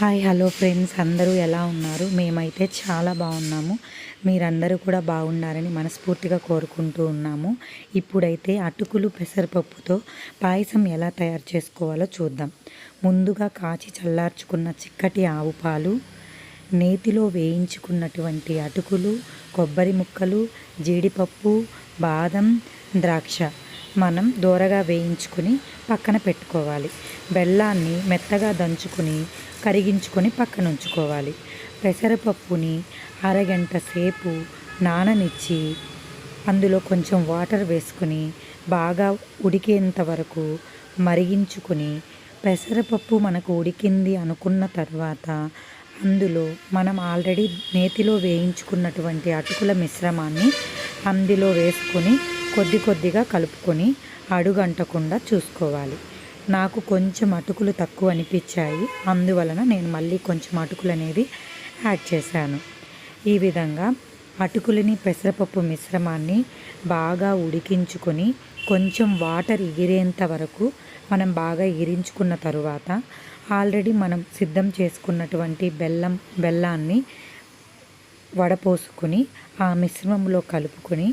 Hi hello friends. అందరూ ఎలా ఉన్నారు? మేమైతే చాలా బాగున్నాము. మీరందరూ కూడా బాగున్నారని మనస్ఫూర్తిగా కోరుకుంటూ ఉన్నాము. ఇప్పుడైతే అటుకులు పెసరపప్పుతో పాయసం ఎలా తయారు చేసుకోవాలో చూద్దాం. ముందుగా కాచి చల్లార్చుకున్న చిక్కటి ఆవు పాలు నేతిలో వేయించుకున్నటువంటి అటుకులు కొబ్బరి ముక్కలు జీడిపప్పు బాదం ద్రాక్ష మనం దూరగా వేయించుకొని పక్కన పెట్టుకోవాలి. బెల్లాన్ని మెత్తగా దంచుకొని కరిగించుకొని పక్కన ఉంచుకోవాలి పెసరపప్పుని అరగంట సేపు నాననిచ్చి అందులో కొంచెం వాటర్ వేసుకుని బాగా ఉడికేంత వరకు మరిగించుకొని పెసరపప్పు మనకు ఉడికింది అనుకున్న తర్వాత అందులో మనం ఆల్రెడీ నేతిలో వేయించుకున్నటువంటి అటుకుల మిశ్రమాన్ని అందులో వేసుకొని కొద్ది కొద్దిగా కలుపుకొని అడుగంటకుండా చూసుకోవాలి. నాకు కొంచెం అటుకులు తక్కువ అనిపించాయి. అందువలన నేను మళ్ళీ కొంచెం అటుకులు అనేది యాడ్ చేశాను. ఈ విధంగా అటుకులని పెసరపప్పు మిశ్రమాన్ని బాగా ఉడికించుకొని కొంచెం వాటర్ ఎగిరేంత వరకు మనం బాగా ఎగిరించుకున్న తరువాత ఆల్రెడీ మనం సిద్ధం చేసుకున్నటువంటి బెల్లం బెల్లాన్ని వడపోసుకుని ఆ మిశ్రమంలో కలుపుకొని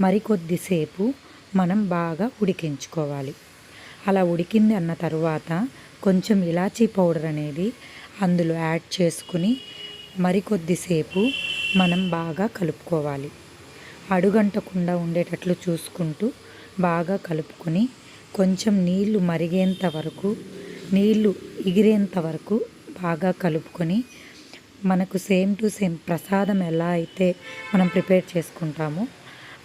మరికొద్దిసేపు మనం బాగా ఉడికించుకోవాలి. అలా ఉడికింది అన్న తర్వాత కొంచెం ఇలాచీ పౌడర్ అనేది అందులో యాడ్ చేసుకుని మరికొద్దిసేపు మనం బాగా కలుపుకోవాలి. అడుగంటకుండా ఉండేటట్లు చూసుకుంటూ బాగా కలుపుకొని కొంచెం నీళ్ళు మరిగేంత వరకు నీళ్ళు ఎగిరేంత వరకు బాగా కలుపుకొని మనకు సేమ్ టు సేమ్ ప్రసాదం ఎలా అయితే మనం ప్రిపేర్ చేసుకుంటామో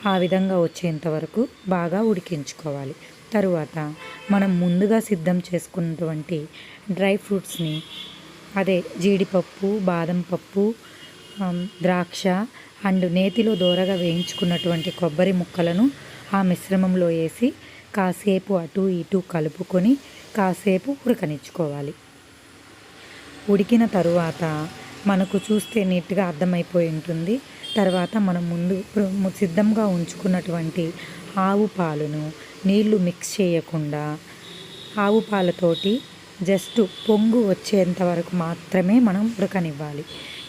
ఆ విధంగా వచ్చేంత వరకు బాగా ఉడికించుకోవాలి. తరువాత మనం ముందుగా సిద్ధం చేసుకున్నటువంటి డ్రై ఫ్రూట్స్ని అదే జీడిపప్పు బాదం పప్పు ద్రాక్ష అండ్ నేతిలో దోరగా వేయించుకున్నటువంటి కొబ్బరి ముక్కలను ఆ మిశ్రమంలో వేసి కాసేపు అటు ఇటు కలుపుకొని కాసేపు ఉడకనిచ్చుకోవాలి. ఉడికిన తరువాత మనకు చూస్తే నీట్గా అర్థమైపోయి ఉంటుంది. తర్వాత మనం ముందు సిద్ధంగా ఉంచుకున్నటువంటి ఆవు పాలును నీళ్ళు మిక్స్ చేయకుండా ఆవు పాలతోటి జస్ట్ పొంగు వచ్చేంత వరకు మాత్రమే మనం ఉడకనివ్వాలి.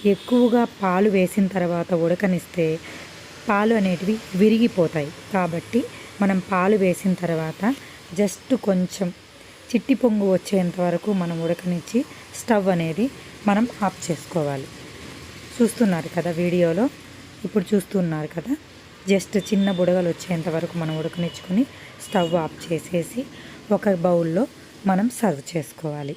ఎక్కువగా పాలు వేసిన తర్వాత ఉడకనిస్తే పాలు అనేటివి విరిగిపోతాయి. కాబట్టి మనం పాలు వేసిన తర్వాత జస్ట్ కొంచెం చిట్టి పొంగు వచ్చేంత వరకు మనం ఉడకనిచ్చి స్టవ్ అనేది మనం ఆఫ్ చేసుకోవాలి. చూస్తున్నారు కదా వీడియోలో? ఇప్పుడు చూస్తున్నారు కదా. జస్ట్ చిన్న బుడగలు వచ్చేంత వరకు మనం ఉడకనిచ్చుకొని స్టవ్ ఆఫ్ చేసేసి ఒక బౌల్లో మనం సర్వ్ చేసుకోవాలి.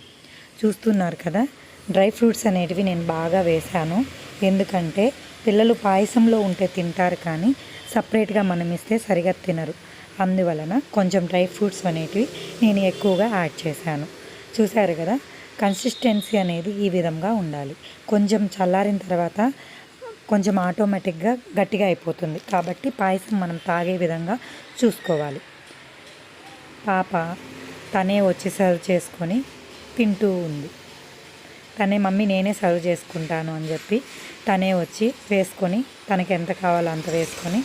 చూస్తున్నారు కదా డ్రై ఫ్రూట్స్ అనేటివి నేను బాగా వేశాను. ఎందుకంటే పిల్లలు పాయసంలో ఉంటే తింటారు కానీ సపరేట్గా మనం ఇస్తే సరిగా తినరు. అందువలన కొంచెం డ్రై ఫ్రూట్స్ అనేటివి నేను ఎక్కువగా యాడ్ చేశాను. చూశారు కదా కన్సిస్టెన్సీ అనేది ఈ విధంగా ఉండాలి. కొంచెం చల్లారిన తర్వాత కొంచెం ఆటోమేటిక్గా గట్టిగా అయిపోతుంది. కాబట్టి పాయసం మనం తాగే విధంగా చూసుకోవాలి. పాప తనే వచ్చి సర్వ్ చేసుకొని తింటూ ఉంది. తనే మమ్మీ నేనే సర్వ్ చేసుకుంటాను అని చెప్పి తనే వచ్చి వేసుకొని తనకి ఎంత కావాలో అంత వేసుకొని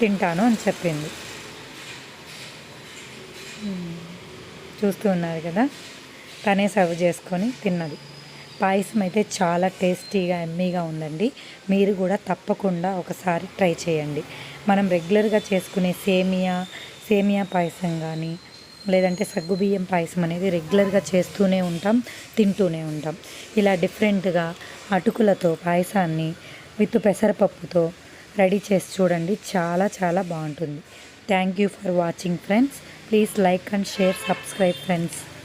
తింటాను అని చెప్పింది. చూస్తూ ఉన్నారు కదా? తనే సర్వ్ చేసుకొని తిన్నది. పాయసం అయితే చాలా టేస్టీగా ఎమ్మీగా ఉందండి. మీరు కూడా తప్పకుండా ఒకసారి ట్రై చేయండి. మనం రెగ్యులర్గా చేసుకునే సేమియా సేమియా పాయసం కానీ లేదంటే సగ్గుబియ్యం పాయసం అనేది రెగ్యులర్గా చేస్తూనే ఉంటాం తింటూనే ఉంటాం. ఇలా డిఫరెంట్గా అటుకులతో పాయసాన్ని విత్ పెసరపప్పుతో రెడీ చేసి చూడండి. చాలా చాలా బాగుంటుంది. Thank you for watching friends. Please like and share subscribe friends.